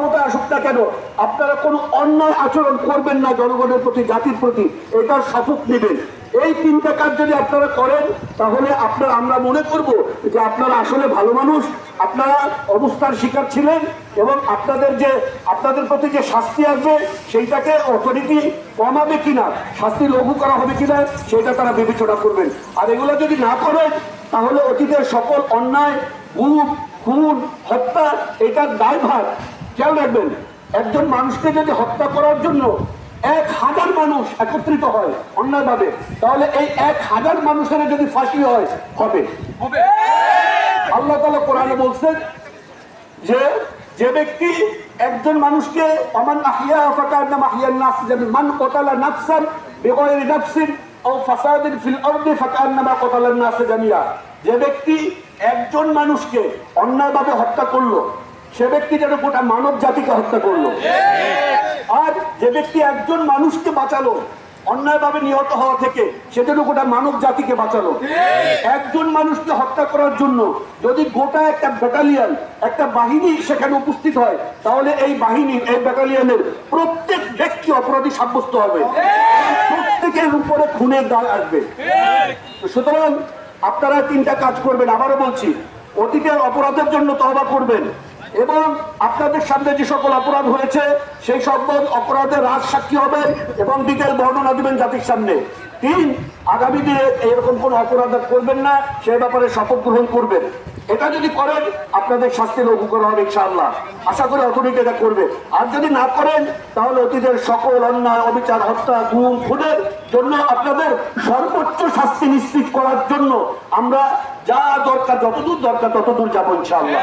ক্ষমতা আসুক না কেন, আপনারা কোনো অন্যায় আচরণ করবেন না জনগণের প্রতি, জাতির প্রতি। এটার শপথ নেবেন। এই তিনটা কাজ যদি আপনারা করেন, তাহলে আপনার, আমরা মনে করব যে আপনারা আসলে ভালো মানুষ, আপনারা অবস্থার শিকার ছিলেন এবং আপনাদের যে, আপনাদের প্রতি যে শাস্তি আসবে, সেইটাকে অথরিটি কমাবে কিনা, শাস্তি লঘু করা হবে কিনা, সেটা তারা বিবেচনা করবেন। আর এগুলো যদি না করেন, তাহলে অতীতের সকল অন্যায়, গুম, খুন, হত্যা, এটার দায়ভার খেয়াল রাখবেন একজন মানুষকে যদি হত্যা করার জন্য এক হাজার মানুষ একত্রিত হয় অন্যায়ভাবে তাহলে এই এক হাজার মানুষের যদি ফাঁসি হয় হবে। আল্লাহ তালা কোরআনে বলছেন যে যে ব্যক্তি একজন মানুষকে অমান আহিয়া ফাকার নাম আহিয়ান নাস যেমন মান কোতালা নাফসান বেগয়ের নাফসিন ও ফাসাদিন ফিল আরদি ফাকার নামা কোতালান নাস জামিয়া যে ব্যক্তি একজন মানুষকে অন্যায়ভাবে হত্যা করল সে ব্যক্তি যেন গোটা মানব জাতিকে হত্যা করল। আর যে ব্যক্তি একজন মানুষকে বাঁচালো, অন্যায়ভাবে নিহত হওয়া থেকে সেজন্য গোটা মানব জাতিকে বাঁচালো। একজন মানুষকে হত্যা করার জন্য যদি গোটা একটা ব্যাটালিয়ান, একটা বাহিনী সেখানে উপস্থিত হয়, তাহলে এই বাহিনী, এই ব্যাটালিয়ানের প্রত্যেক ব্যক্তি অপরাধী সাব্যস্ত হবে। প্রত্যেকের উপরে খুনের দায় আসবে। সুতরাং আপনারা তিনটা কাজ করবেন। আবারও বলছি, অতীতের অপরাধের জন্য তহবা করবেন। এবং আপনাদের সামনে যে সকল অপরাধ হয়েছে, সেই সকল অপরাধের রাজ সাক্ষী হবেন এবং বিকেল বর্ণনা দিবেন জাতির সামনে। তিন, আগামী দিনে এরকম কোন অপরাধ করবেন না, সে ব্যাপারে শপথ গ্রহণ করবেন। এটা যদি করেন, আপনাদের শাস্তি লঘু করা হবে ইনশাআল্লাহ। আশা করি অথরিটি এটা করবে। আর যদি না করেন, তাহলে অতীতের সকল অন্যায়, অবিচার, হত্যা, গুম, খুনের জন্য আপনাদের সর্বোচ্চ শাস্তি নিশ্চিত করার জন্য আমরা যা দরকার, যতদূর দরকার, ততদূর যাব ইনশাআল্লাহ।